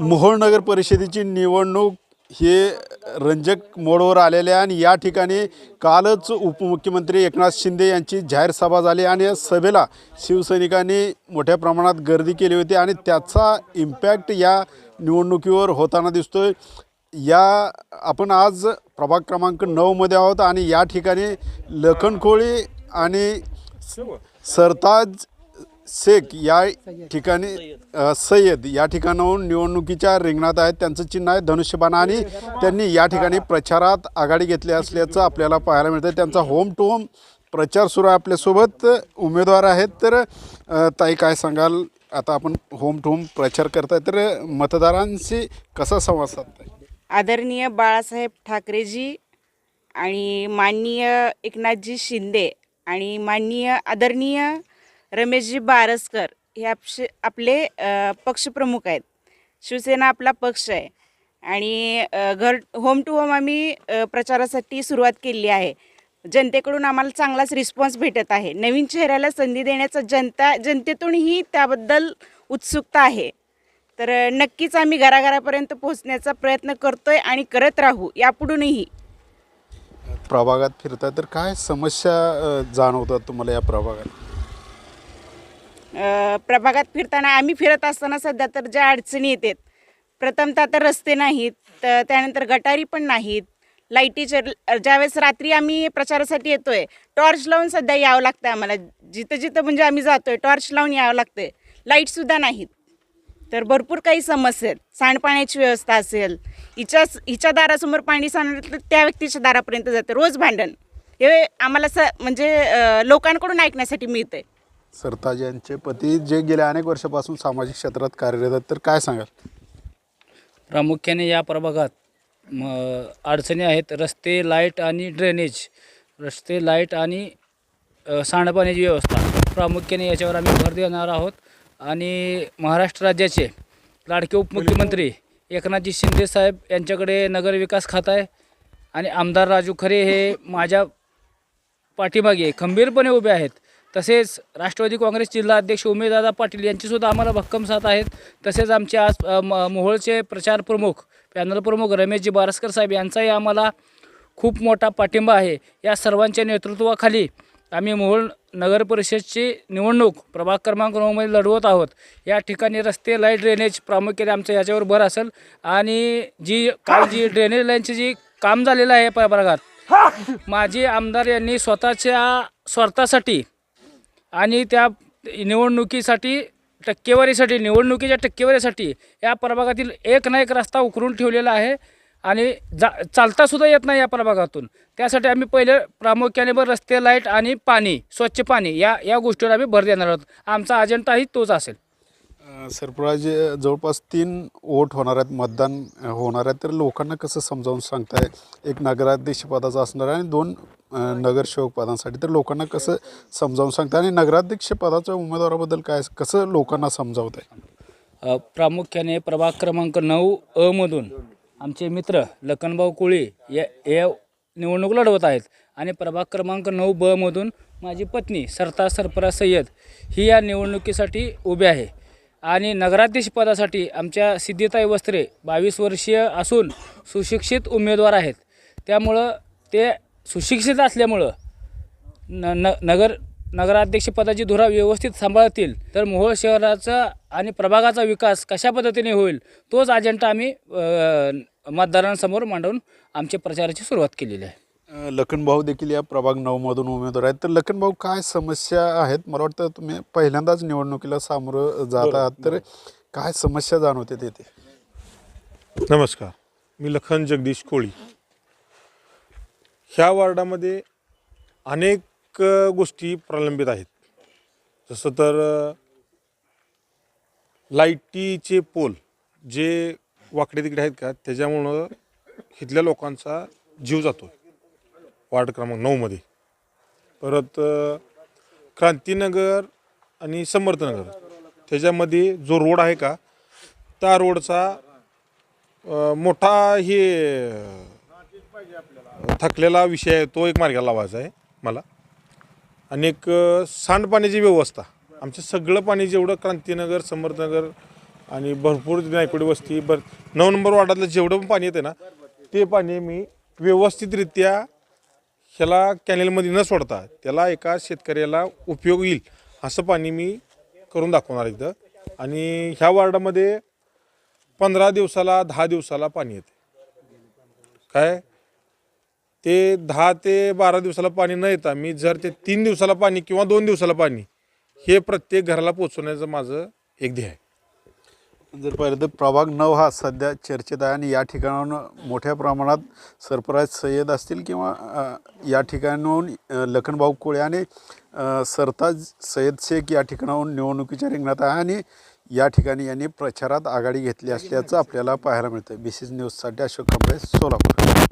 मोहोळ नगर परिषदेची निवडणूक हे रंजक मोडवर आलेले आहे आणि या ठिकाणी कालच उपमुख्यमंत्री एकनाथ शिंदे यांची जाहीर सभा झाली आणि या सभेला शिवसैनिकांनी मोठ्या प्रमाणात गर्दी केली होती आणि त्याचा इम्पॅक्ट या निवडणुकीवर होताना दिसतोय. या आपण आज प्रभाग क्रमांक नऊमध्ये आहोत आणि या ठिकाणी लखन कोळी आणि सरताज शेख या ठिकाणी अ, सय्यद या ठिकाणाहून निवडणुकीच्या रिंगणात आहेत. त्यांचं चिन्ह आहे धनुष्यबाण आणि त्यांनी या ठिकाणी प्रचारात आघाडी घेतली असल्याचं आपल्याला पाहायला मिळतं त्यांचा होम टू होम प्रचार सुरू आहे आपल्यासोबत उमेदवार आहेत तर अ, ताई काय सांगाल? आता आपण होम टू होम प्रचार करताय तर मतदारांशी कसा संवाद साधताय? आदरणीय बाळासाहेब ठाकरेजी आणि माननीय एकनाथजी शिंदे आणि माननीय आदरणीय रमेशजी बारसकर हे आपशे आपले पक्षप्रमुख आहेत. शिवसेना आपला पक्ष आहे. आणि घर होम टू होम आम्ही प्रचारासाठी सुरुवात केली आहे. जनतेकडून आम्हाला चांगलाच रिस्पॉन्स भेटत आहे. नवीन चेहऱ्याला संधी देण्याचा जनता जनतेतूनही त्याबद्दल उत्सुकता आहे. तर नक्कीच आम्ही घराघरापर्यंत पोहोचण्याचा प्रयत्न करतोय आणि करत राहू यापुढूनही. प्रभागात फिरताय तर काय समस्या जाणवतात तुम्हाला या प्रभागात? प्रभागात फिरताना आम्ही फिरत असताना सध्या तर ज्या अडचणी येतात प्रथमतः तर रस्ते नाहीत त्यानंतर गटारी पण नाहीत लाईटीचे ज्यावेळेस रात्री आम्ही प्रचारासाठी येतो आहे टॉर्च लावून सध्या यावं लागतं आम्हाला. जिथं जिथं म्हणजे आम्ही जातो आहे टॉर्च लावून यावं लागतं आहे लाईटसुद्धा नाहीत. तर भरपूर काही समस्या आहेत. सांडपाण्याची व्यवस्था असेल हिच्या हिच्या दारासमोर पाणी सांडलं तर त्या व्यक्तीच्या दारापर्यंत जातं. रोज भांडण. हे आम्हाला स म्हणजे लोकांकडून ऐकण्यासाठी मिळतं आहे सरताज यांचे पती जे गेल्या अनेक वर्षापासून सामाजिक क्षेत्रात कार्यरत आहेत तर काय सांगाल? प्रामुख्याने या प्रभागात म अडचणी आहेत. रस्ते लाइट आणि ड्रेनेज रस्ते लाइट आणि अ, सांडपाण्याची व्यवस्था. प्रामुख्याने याच्यावर आम्ही भर देणार आहोत. आणि महाराष्ट्र राज्याचे लाडके उपमुख्यमंत्री एकनाथजी शिंदे साहेब यांच्याकडे नगरविकास खातं आहे. आणि आमदार राजू खरे हे माझ्या पाठीमागे खंबीरपणे उभे आहेत. तसेच राष्ट्रवादी काँग्रेस जिल्हा अध्यक्ष उमेशदादा पाटील यांचीसुद्धा आम्हाला भक्कम साथ आहेत. तसेच आमचे आज मोहोळचे प्रचार प्रमुख पॅनल प्रमुख रमेशजी बारसकर साहेब यांचाही आम्हाला खूप मोठा पाठिंबा आहे. या सर्वांच्या नेतृत्वाखाली आम्ही मोहोळ नगर परिषदची निवडणूक प्रभाग क्रमांक नऊमध्ये लढवत आहोत. या ठिकाणी रस्ते लाइट ड्रेनेज प्रामुख्याने आमचं याच्यावर भर असेल आणि जी काल जी ड्रेनेज लाईनची जी काम झालेलं आहे प्रभागात माजी आमदार यांनी स्वतःच्या स्वार्थासाठी आणि त्या निवडणुकीसाठी टक्केवारीसाठी निवडणुकीच्या टक्केवारीसाठी या प्रभागातील एक ना एक रस्ता उकरून ठेवलेला आहे आणि जा चालतासुद्धा येत नाही या प्रभागातून. त्यासाठी आम्ही पहिले प्रामुख्याने बरं रस्ते लाइट आणि पाणी स्वच्छ पाणी या या गोष्टीवर आम्ही भर देणार आहोत. आमचा अजेंडाही तोच असेल. सरपराज जवळपास तीन वोट होणार आहेत मतदान होणार आहेत. तर लोकांना कसं समजावून सांगताय? एक नगराध्यक्षपदाचं असणार आहे आणि दोन अ, पदांसाठी तर लोकांना कसं समजावून सांगता? आणि नगराध्यक्ष पदाच्या उमेदवाराबद्दल काय कसं लोकांना समजावत आहे प्रामुख्याने प्रभाग क्रमांक नऊ अमधून आमचे मित्र लखनभाऊ कोळी या या निवडणूक लढवत आहेत. आणि प्रभाग क्रमांक नऊ ब मधून माझी पत्नी सरता सरपरा सय्यद ही या निवडणुकीसाठी उभी आहे. आणि नगराध्यक्ष पदासाठी आमच्या सिद्धिताई वस्त्रे बावीस वर्षीय असून सुशिक्षित उमेदवार आहेत. त्यामुळं ते सुशिक्षित असल्यामुळं न न नगर नगराध्यक्षपदाची धुरा व्यवस्थित सांभाळतील तर मोहोळ शहराचा आणि प्रभागाचा विकास कशा पद्धतीने होईल तोच अजेंडा आम्ही मतदारांसमोर मांडून आमच्या प्रचाराची सुरुवात केलेली आहे. लखनभाऊ देखील या प्रभाग नऊमधून उमेदवार आहेत. तर लखनभाऊ काय समस्या आहेत? मला वाटतं तुम्ही पहिल्यांदाच निवडणुकीला सामोरं जात आहात. तर काय समस्या जाणवते तिथे नमस्कार. मी लखन जगदीश कोळी. ह्या वार्डामध्ये अनेक गोष्टी प्रलंबित आहेत. जसं तर लाईटीचे पोल जे वाकडे तिकडे आहेत का त्याच्यामुळं इथल्या लोकांचा जीव जातो वार्ड क्रमांक नऊमध्ये परत क्रांतीनगर आणि समर्थनगर. त्याच्यामध्ये जो रोड आहे का त्या रोडचा मोठा हे थकलेला विषय आहे तो एक मार्गाला लावायचा आहे मला. आणि एक सांडपाण्याची व्यवस्था. आमचं सगळं पाणी जेवढं क्रांतीनगर समर्थनगर आणि भरपूर नायकोडी वस्ती बर नऊ नंबर वार्डातलं जेवढं पण पाणी येते ना ते पाणी मी व्यवस्थितरित्या ह्याला कॅनेलमध्ये न सोडता त्याला एका शेतकऱ्याला उपयोग येईल असं पाणी मी करून दाखवणार इथं. आणि ह्या वार्डामध्ये पंधरा दिवसाला दहा दिवसाला पाणी येते काय? ते दहा ते बारा दिवसाला पाणी न येता मी जर ते तीन दिवसाला पाणी किंवा दोन दिवसाला पाणी हे प्रत्येक घराला पोचवण्याचं माझं एक ध्येय आहे. जर पाहिलं तर प्रभाग नऊ हा सध्या चर्चेत आहे आणि या ठिकाणाहून मोठ्या प्रमाणात सरफराज सय्यद असतील किंवा या ठिकाणाहून लखनभाऊ कोळे आणि सरताज सय्यद शेख या ठिकाणाहून निवडणुकीच्या रिंगणात आहे आणि या ठिकाणी यांनी प्रचारात आघाडी घेतली असल्याचं आपल्याला पाहायला मिळतं बी सी न्यूजसाठी अशोक कांबळे सोलापूर.